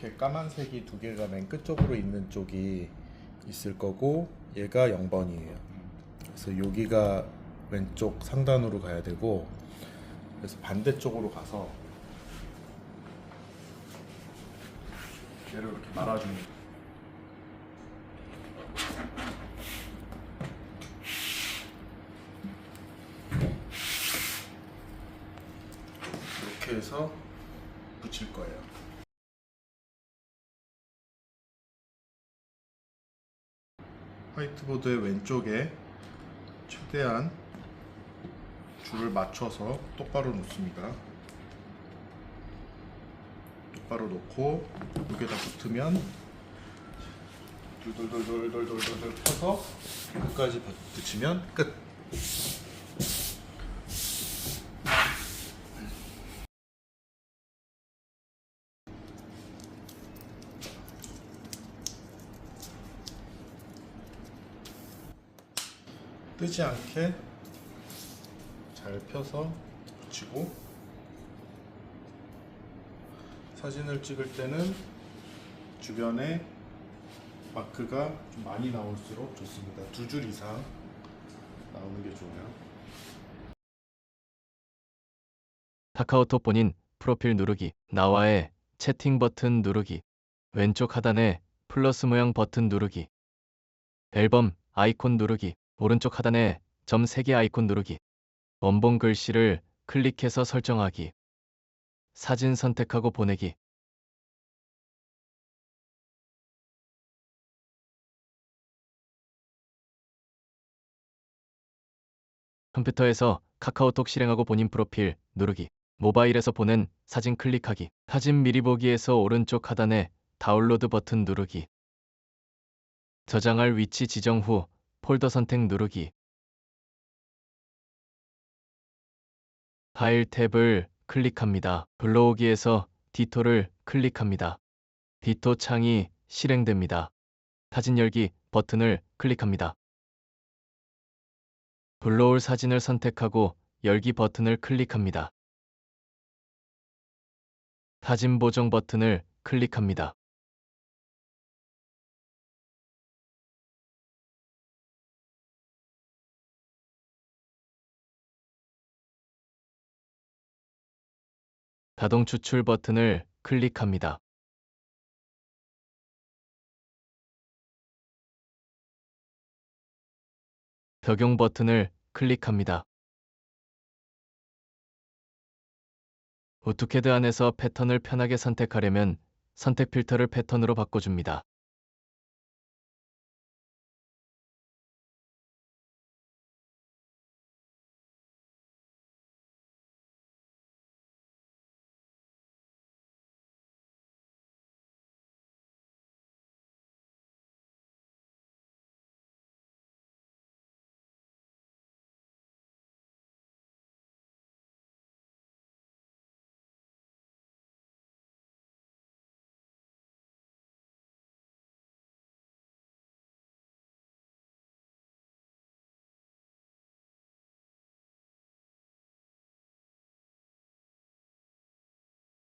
이렇게 까만색이 두 개가 맨 끝쪽으로 있는 쪽이 있을 거고 얘가 0번이에요. 그래서 여기가 왼쪽 상단으로 가야 되고 그래서 반대쪽으로 가서 얘를 이렇게 말아줍니다. 이렇게 해서 붙일 거예요. 화이트보드의 왼쪽에 최대한 줄을 맞춰서 똑바로 놓습니다. 똑바로 놓고 여기다 붙으면 돌돌돌돌돌돌돌 펴서 끝까지 붙이면 끝. 뜨지 않게 잘 펴서 붙이고 사진을 찍을 때는 주변에 마크가 좀 많이 나올수록 좋습니다. 두 줄 이상 나오는 게 좋아요. 카카오톡 본인 프로필 누르기, 나와의 채팅 버튼 누르기, 왼쪽 하단에 플러스 모양 버튼 누르기, 앨범 아이콘 누르기, 오른쪽 하단에 점 3개 아이콘 누르기, 원본 글씨를 클릭해서 설정하기, 사진 선택하고 보내기, 컴퓨터에서 카카오톡 실행하고 본인 프로필 누르기, 모바일에서 보낸 사진 클릭하기, 사진 미리 보기에서 오른쪽 하단에 다운로드 버튼 누르기, 저장할 위치 지정 후 폴더 선택 누르기, 파일 탭을 클릭합니다. 불러오기에서 디토를 클릭합니다. 디토 창이 실행됩니다. 사진 열기 버튼을 클릭합니다. 불러올 사진을 선택하고 열기 버튼을 클릭합니다. 사진 보정 버튼을 클릭합니다. 자동 추출 버튼을 클릭합니다. 적용 버튼을 클릭합니다. 오토캐드 안에서 패턴을 편하게 선택하려면 선택 필터를 패턴으로 바꿔줍니다.